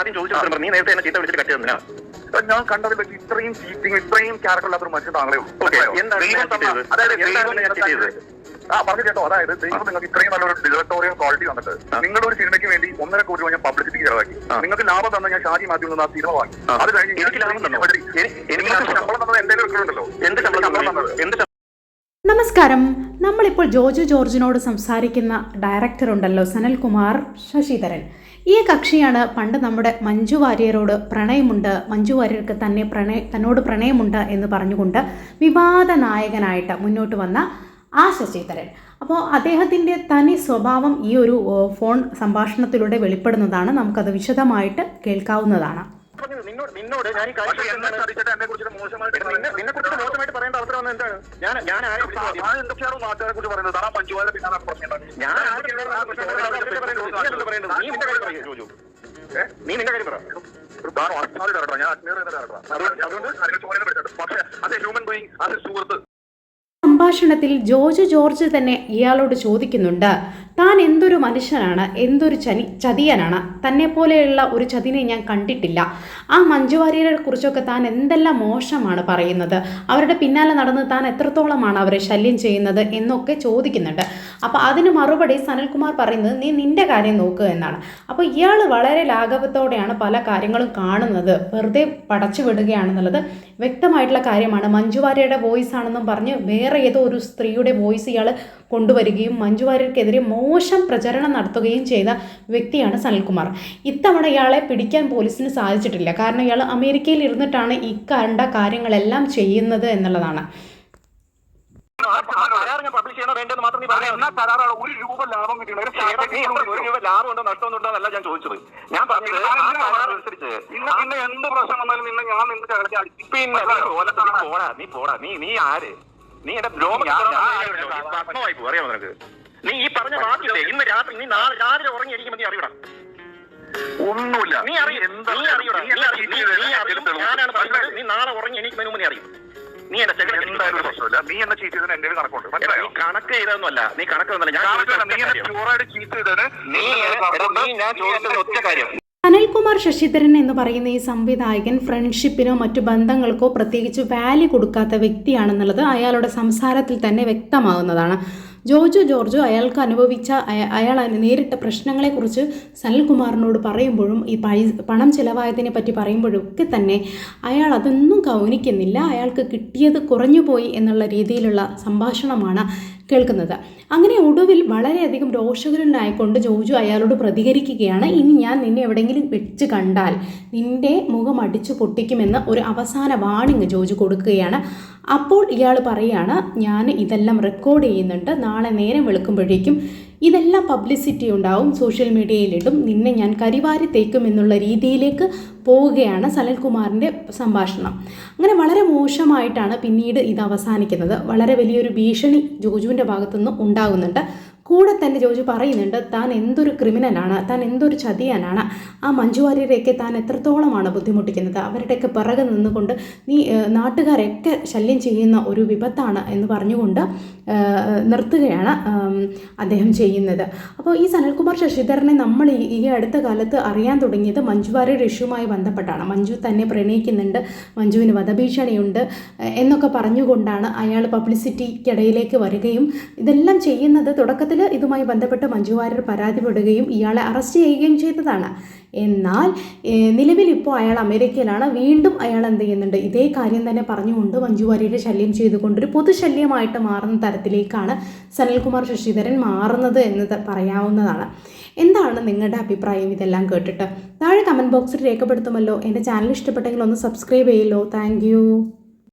ആദ്യം ചോദിച്ചു നീ നേരത്തെ എന്നെ ചീത്ത വിളിച്ചിട്ട് കട്ടി തന്നിനാ ഞാൻ കണ്ടതിൽ വെച്ച് ഇത്രയും ചീറ്റിംഗ് ഇത്രയും ക്യാരക്ടർ ഇല്ലാത്ത ഒരു മനുഷ്യൻ താങ്കളെ? എന്താണ്? അതായത് എന്താണ്? ആ പറഞ്ഞു കേട്ടോ. അതായത് ദൈവം നിങ്ങൾക്ക് ഇത്രയും നല്ലൊരു ഡിറക്ടോറിയൽ ക്വാളിറ്റി തന്നിട്ട് നിങ്ങളുടെ ഒരു സിനിമയ്ക്ക് വേണ്ടി ഒന്നര കോടി രൂപ ഞാൻ പബ്ലിസിറ്റി ചെലവാക്കി നിങ്ങൾക്ക് ലാഭം തന്ന ഞാൻ ഷാജി മാത്യു നിന്ന് ആ സിനിമ വാങ്ങി. അത് കഴിഞ്ഞ് എനിക്ക് ലാഭം തന്നോ? എനിക്ക് ശമ്പളം തന്നത് എന്റെ വെക്കുന്നുണ്ടല്ലോ എന്ത് ശമ്പളം തന്നത്? എന്ത് നമസ്കാരം. നമ്മളിപ്പോൾ ജോജു ജോർജിനോട് സംസാരിക്കുന്ന ഡയറക്ടർ ഉണ്ടല്ലോ സനൽകുമാർ ശശിധരൻ. ഈ കക്ഷിയാണ് പണ്ട് നമ്മുടെ മഞ്ജു വാര്യരോട് പ്രണയമുണ്ട്. മഞ്ജു വാര്യർക്ക് തന്നെ പ്രണയ തന്നോട് പ്രണയമുണ്ട് എന്ന് പറഞ്ഞുകൊണ്ട് വിവാദ നായകനായിട്ട് മുന്നോട്ട് വന്ന ആ ശശിധരൻ. അപ്പോൾ അദ്ദേഹത്തിന്റെ തനി സ്വഭാവം ഈ ഒരു ഫോൺ സംഭാഷണത്തിലൂടെ വെളിപ്പെടുന്നതാണ്. നമുക്കത് വിശദമായിട്ട് കേൾക്കാവുന്നതാണ്. പറഞ്ഞത്? നിന്നോട് നിന്നോട് ഞാൻ ഈ കാര്യം എന്നെ കുറിച്ച് മോശമായിട്ട് നിന്നെ നിന്നെ കുറിച്ച് മോശമായിട്ട് പറയേണ്ട അവസരം വന്നത് എന്താണ്? ഞാൻ ഞാൻ ആരെ ഞാൻ എന്തൊക്കെയാണോ നാട്ടുകാരെ കുറിച്ച് പറയുന്നത്? പിന്നാലെ നീ നിന്റെ കാര്യം പറയൂ, ജോജു. നീ നിന്റെ കാര്യം പറ. ഞാൻ അതുകൊണ്ട്? പക്ഷേ അത് ഹ്യൂമൻ ബീയിങ് അത് സുഹൃത്ത്. സംഭാഷണത്തിൽ ജോർജ് ജോർജ് തന്നെ ഇയാളോട് ചോദിക്കുന്നുണ്ട്. താൻ എന്തൊരു മനുഷ്യനാണ് എന്തൊരു ചനി ചതിയനാണ് തന്നെ പോലെയുള്ള ഒരു ചതിനെ ഞാൻ കണ്ടിട്ടില്ല. ആ മഞ്ജു വാര്യരെ കുറിച്ചൊക്കെ താൻ എന്തെല്ലാം മോശമാണ് പറയുന്നത്? അവരുടെ പിന്നാലെ നടന്ന് താൻ എത്രത്തോളമാണ് അവരെ ശല്യം ചെയ്യുന്നത് എന്നൊക്കെ ചോദിക്കുന്നുണ്ട്. അപ്പോൾ അതിന് മറുപടി സനൽകുമാർ പറയുന്നത് നീ നിന്റെ കാര്യം നോക്കുക എന്നാണ്. അപ്പോൾ ഇയാൾ വളരെ ലാഘവത്തോടെയാണ് പല കാര്യങ്ങളും കാണുന്നത്. വെറുതെ പടച്ചു വിടുകയാണെന്നുള്ളത് വ്യക്തമായിട്ടുള്ള കാര്യമാണ്. മഞ്ജു വാര്യരുടെ വോയിസ് ആണെന്നും പറഞ്ഞ് വേറെ ഏതോ ഒരു സ്ത്രീയുടെ വോയിസ് ഇയാൾ കൊണ്ടുവരികയും മഞ്ജു വാര്യർക്കെതിരെ മോശം പ്രചരണം നടത്തുകയും ചെയ്ത വ്യക്തിയാണ് സനൽകുമാർ. ഇത്തവണ ഇയാളെ പിടിക്കാൻ പോലീസിന് സാധിച്ചിട്ടില്ല. കാരണം ഇയാൾ അമേരിക്കയിൽ ഇരുന്നിട്ടാണ് ഈ കണ്ട കാര്യങ്ങളെല്ലാം ചെയ്യുന്നത് എന്നുള്ളതാണ്. കരാർ ഞാൻ പബ്ലിഷ് ചെയ്യണോ വേണ്ടെന്ന് മാത്രം നീ പറഞ്ഞു എന്നാ കരാറാണ് ഒരു രൂപ ലാഭം ഒരു രൂപ ലാഭം ഉണ്ടോ എന്നല്ല ഞാൻ ചോദിച്ചത്. ഞാൻ പറഞ്ഞത് ആ കരാർ അനുസരിച്ച്. നിന്നെ പിന്നെ എന്ത് പ്രശ്നം വന്നാലും നിന്നെ ഞാൻ നിന്റെ ചകലത്തിൽ അടിച്ച് പിന്നെ നീ പോടാ നീ പോടാ. നീ നീ ആര്? നീ എന്റെ അറിയാമോ നിനക്ക്? നീ ഈ പറഞ്ഞ വാക്കില്ലേ ഇന്ന് രാത്രി നീ നാളെ രാവിലെ ഉറങ്ങിയിരിക്കുമ്പോൾ നീ അറിയണം. ഒന്നുമില്ല. നീ അറിയും നീ അറിയണം. നീ അറിയും നീ നീ അറിയും ഞാനാണ് പറഞ്ഞത്. നീ നാളെ ഉറങ്ങി എനിക്ക് മുമ്പ് നീ അറിയും. നീ എന്തായാലും ഒരു പ്രശ്നമില്ല. നീ എന്നെ ചീറ്റ് ചെയ്തതിന് എന്റെ കണക്കുണ്ട്. മനസ്സിലായോ? കണക്ക് ചെയ്തതൊന്നുമല്ല. നീ കണക്ക് തന്നല്ല. ഞാൻ കാണത്തില്ല, നീ എന്നെ കാര്യം. പ്യൂറായിട്ട് ചീറ്റ് ചെയ്തതിന് നീ നീ ഞാൻ ചോദിച്ചത് ഒറ്റ കാര്യം. അനിൽകുമാർ ശശിധരൻ എന്ന് പറയുന്ന ഈ സംവിധായകൻ ഫ്രണ്ട്ഷിപ്പിനോ മറ്റു ബന്ധങ്ങൾക്കോ പ്രത്യേകിച്ച് വാല്യൂ കൊടുക്കാത്ത വ്യക്തിയാണെന്നുള്ളത് അയാളുടെ സംസാരത്തിൽ തന്നെ വ്യക്തമാകുന്നതാണ്. ജോജു ജോർജു അയാൾക്ക് അനുഭവിച്ച അയാൾ നേരിട്ട പ്രശ്നങ്ങളെക്കുറിച്ച് സനൽകുമാറിനോട് പറയുമ്പോഴും ഈ പണം ചിലവായതിനെ പറ്റി പറയുമ്പോഴും ഒക്കെ തന്നെ അയാൾ അതൊന്നും ഗൗനിക്കുന്നില്ല അയാൾക്ക് കിട്ടിയത് കുറഞ്ഞു പോയി എന്നുള്ള രീതിയിലുള്ള സംഭാഷണമാണ് കേൾക്കുന്നത്. അങ്ങനെ ഒടുവിൽ വളരെയധികം രോഷകരനായിക്കൊണ്ട് ജോജു അയാളോട് പ്രതികരിക്കുകയാണ്. ഇനി ഞാൻ നിന്നെ എവിടെയെങ്കിലും വെച്ച് കണ്ടാൽ നിന്റെ മുഖം അടിച്ചു പൊട്ടിക്കുമെന്ന് ഒരു അവസാന വാണിങ് ജോജു കൊടുക്കുകയാണ്. അപ്പോൾ ഇയാൾ പറയാണ് ഞാൻ ഇതെല്ലാം റെക്കോർഡ് ചെയ്യുന്നുണ്ട്. നാളെ നേരം വെളുക്കുമ്പോഴേക്കും ഇതെല്ലാം പബ്ലിസിറ്റി ഉണ്ടാവും സോഷ്യൽ മീഡിയയിലിടും നിന്നെ ഞാൻ കരിവാരി തേക്കും എന്നുള്ള രീതിയിലേക്ക് പോവുകയാണ് സനൽകുമാറിന്റെ സംഭാഷണം. അങ്ങനെ വളരെ മോശമായിട്ടാണ് പിന്നീട് ഇത് അവസാനിക്കുന്നത്. വളരെ വലിയൊരു ഭീഷണി ജോജുവിന്റെ ഭാഗത്തുനിന്ന് ഉണ്ടാകുന്നുണ്ട്. കൂടെ തന്നെ ജോജു പറയുന്നുണ്ട് താൻ എന്തൊരു ക്രിമിനലാണ് താൻ എന്തൊരു ചതിയനാണ്. ആ മഞ്ജു വാര്യരെയൊക്കെ താൻ എത്രത്തോളമാണ് ബുദ്ധിമുട്ടിക്കുന്നത്? അവരുടെയൊക്കെ പിറകെ നിന്നുകൊണ്ട് നീ നാട്ടുകാരെയൊക്കെ ശല്യം ചെയ്യുന്ന ഒരു വിപത്താണ് എന്ന് പറഞ്ഞുകൊണ്ട് നിർത്തുകയാണ് അദ്ദേഹം ചെയ്യുന്നത്. അപ്പോൾ ഈ സനൽകുമാർ ശശിധരനെ നമ്മൾ ഈ- അടുത്ത കാലത്ത് അറിയാൻ തുടങ്ങിയത് മഞ്ജു വാര്യരുടെ ഇഷ്യൂമായി ബന്ധപ്പെട്ടാണ്. മഞ്ജു തന്നെ പ്രണയിക്കുന്നുണ്ട് മഞ്ജുവിന് വധഭീഷണിയുണ്ട് എന്നൊക്കെ പറഞ്ഞുകൊണ്ടാണ് അയാൾ പബ്ലിസിറ്റിക്കിടയിലേക്ക് വരികയും ഇതെല്ലാം ചെയ്യുന്നത് തുടക്കത്തിൽ ഇതുമായി ബന്ധപ്പെട്ട് മഞ്ജു വാര്യർ പരാതിപ്പെടുകയും ഇയാളെ അറസ്റ്റ് ചെയ്യുകയും ചെയ്തതാണ്. എന്നാൽ നിലവിൽ ഇപ്പോൾ അയാൾ അമേരിക്കയിലാണ്. വീണ്ടും അയാൾ എന്ത് ചെയ്യുന്നുണ്ട്? ഇതേ കാര്യം തന്നെ പറഞ്ഞുകൊണ്ട് മഞ്ജു വാര്യരെ ശല്യം ചെയ്തുകൊണ്ടൊരു പൊതുശല്യമായിട്ട് മാറുന്ന തരത്തിലേക്കാണ് സനൽകുമാർ ശശിധരൻ മാറുന്നത് എന്ന് പറയാവുന്നതാണ്. എന്താണ് നിങ്ങളുടെ അഭിപ്രായം? ഇതെല്ലാം കേട്ടിട്ട്. താഴെ കമന്റ് ബോക്സിൽ രേഖപ്പെടുത്തുമല്ലോ. എന്റെ ചാനൽ ഇഷ്ടപ്പെട്ടെങ്കിൽ ഒന്ന് സബ്സ്ക്രൈബ് ചെയ്യല്ലോ. താങ്ക്